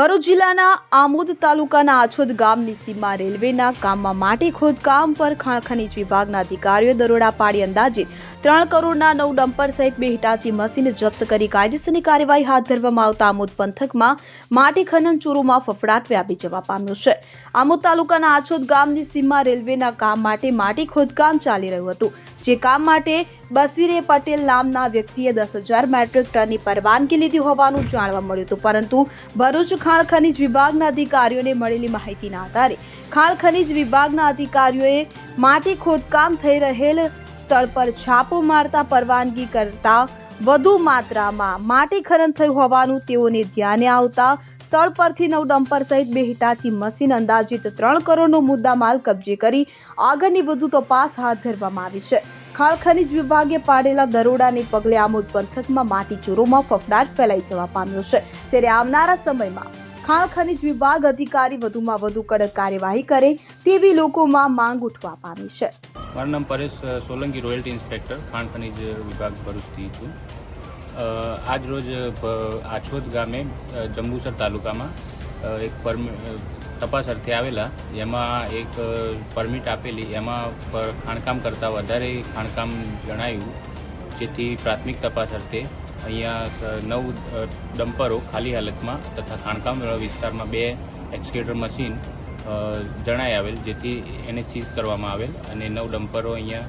ભરૂચ જિલ્લાના આમોદ તાલુકાના આછોદ ગામની સીમા રેલવેના કામમાં માટી ખોદકામ પર ખાણ ખનીજ વિભાગના અધિકારીઓએ દરોડા પાડી અંદાજે ત્રણ કરોડના નવ ડમ્પર સહિત બે હિટાચી મશીન જપ્ત કરી કાયદેસરની કાર્યવાહી હાથ ધરવામાં આવતા આમોદ પંથકમાં માટી ખનન ચોરોમાં ફફડાટ વ્યાપી જવા પામ્યો છે. આમોદ તાલુકાના આછોદ ગામની સીમા રેલવેના કામ માટે માટી ખોદકામ ચાલી રહ્યું હતું. જે કામ માટે બસીરે પટેલ નામના વ્યક્તિએ દસ હજાર મેટ્રિક ટનની પરવાનગી લીધી હોવાનું જાણવા મળ્યું હતું. પરંતુ ભરૂચ ખાણ ખનિજ વિભાગના અધિકારીઓને મળેલી માહિતીના આધારે ખાણ ખનિજ વિભાગના અધિકારીઓએ માટી ખોદકામ થઈ રહેલ સ્થળ પર છાપો મારતા પરવાનગી કરતા વધુ માત્રામાં માટી ખનન થયું હોવાનું તેઓને ધ્યાને આવતા સ્થળ પરથી નવ ડમ્પર સહિત બે હિટાચી મશીન અંદાજિત ત્રણ કરોડનો મુદ્દામાલ કબજે કરી આગળની વધુ તપાસ હાથ ધરવામાં આવી છે. ખાણ ખનીજ વિભાગે પાડેલા દરોડાને પગલે આમોદ પંથકમાં માટી ચોરોમાં ફફડાટ ફેલાઈ જવા પામ્યો છે. ત્યારે આવનારા સમયમાં ખાણ ખનીજ વિભાગ અધિકારી વધુમાં વધુ કડક કાર્યવાહી કરે તેવી લોકોમાં માંગ ઉઠવા પામી છે. મારું નામ પરેશ સોલંકી, રોયલ્ટી ઇન્સ્પેક્ટર, ખાણ ખનીજ વિભાગ ભરૂચથી છું. આજ રોજ આછોદ ગામે જંબુસર તાલુકામાં એક તપાસ અર્થે આવેલા એમાં એક પરમિટ આપેલી, એમાં ખાણકામ કરતાં વધારે ખાણકામ જણાયું, જેથી પ્રાથમિક તપાસ અર્થે અહીંયા નવ ડમ્પરો ખાલી હાલતમાં તથા ખાણકામ વિસ્તારમાં બે એક્સકેટર મશીન જણાઈ આવેલ, જેથી એને સીઝ કરવામાં આવેલ અને નવ ડમ્પરો અહીંયા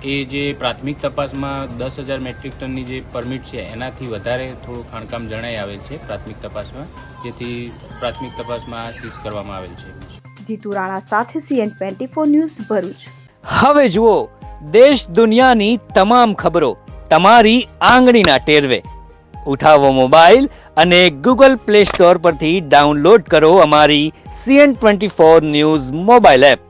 એ જે પ્રાથમિક તપાસમાં દસ હજાર મેટ્રિક ટનની જે પરમિટ છે એનાથી વધારે થોડું ખાણકામ જણાઈ આવેલ છે પ્રાથમિક તપાસમાં જેથી પ્રાથમિક તપાસમાં સીઝ કરવામાં આવેલ છે. જીતુ રાણા સાથે CN twenty four news Bharuch. હવે જુઓ દેશ દુનિયાની તમામ ખબરો તમારી આંગળીના ટેરવે. ઉઠાવો મોબાઈલ અને ગૂગલ પ્લે સ્ટોર પરથી ડાઉનલોડ કરો અમારી CN twenty four news mobile app.